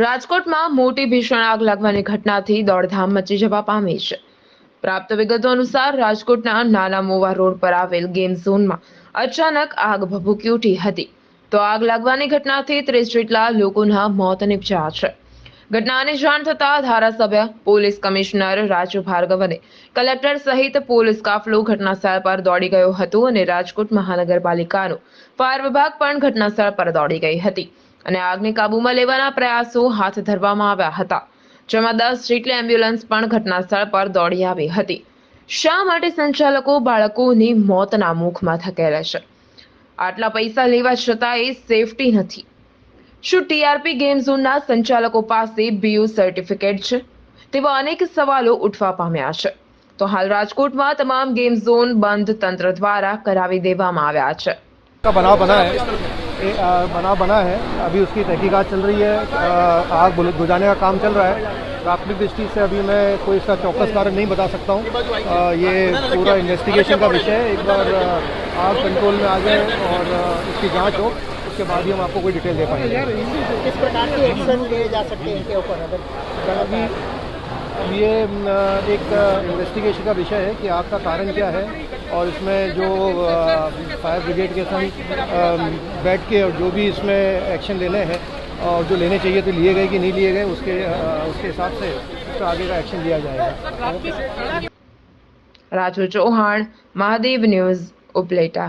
રાજકોટમાં મોટી ભીષણ આગ લાગવાની ઘટનાથી દોડધામ મચી જવા પામી છે. પ્રાપ્ત વિગતો અનુસાર રાજકોટના નાના મોવા રોડ પર આવેલ ગેમ ઝોનમાં અચાનક આગ ભભૂકી ઉઠી હતી. તો આગ લાગવાની ઘટનાથી ત્રીસ જેટલા લોકોના મોત નિપજ્યા છે. ઘટનાની જાણ થતાં ધારાસભ્ય, પોલીસ કમિશનર રાજુ ભાર્ગવ અને કલેક્ટર સહિત પોલીસ કાફલો ઘટનાસ્થળ પર દોડી ગયો હતો અને રાજકોટ મહાનગરપાલિકાનો ફાયર વિભાગ પણ ઘટનાસ્થળ પર દોડી ગઈ હતી. અને આગને કાબૂમાં લેવાના પ્રયાસો હાથ ધરવામાં આવ્યા હતા. જેમાં દસ જેટલી એમ્બ્યુલન્સ પણ ઘટનાસ્થળ પર દોડી આવી હતી. શા માટે સંચાલકો બાળકોની મોતના મુખમાં ધકેલે છે? આટલા પૈસા લેવા છતાં એ સેફટી નથી. શું ટીઆરપી ગેમ ઝોનના સંચાલકો પાસે બીયુ સર્ટિફિકેટ છે? તેવા અનેક સવાલો ઉઠવા પામ્યા છે. તો હાલ રાજકોટમાં તમામ ગેમ ઝોન બંધ તંત્ર દ્વારા કરાવી દેવામાં આવ્યા છે. बना बना है। अभी उसकी तहकीकात चल रही है। आग बुझाने का काम चल रहा है। प्राथमिक दृष्टि से अभी मैं कोई इसका चौकस कारण नहीं बता सकता हूँ। ये पूरा इन्वेस्टिगेशन का विषय है। एक बार आग कंट्रोल में आ जाए और इसकी जाँच हो। उसके बाद ही हम आपको कोई डिटेल दे पाएँगे। किस प्रकार के एक्शन लिए जा सकते हैं इनके ऊपर? अगर अभी ये एक इन्वेस्टिगेशन का विषय है कि आपका कारण क्या है और इसमें जो फायर ब्रिगेड के संग बैठ के और जो भी इसमें एक्शन लेने हैं और जो लेने चाहिए तो लिए गए कि नहीं लिए गए, उसके उसके हिसाब से उसका तो आगे का एक्शन लिया जाएगा। राजू चौहान, महादेव न्यूज़, उपलेटा।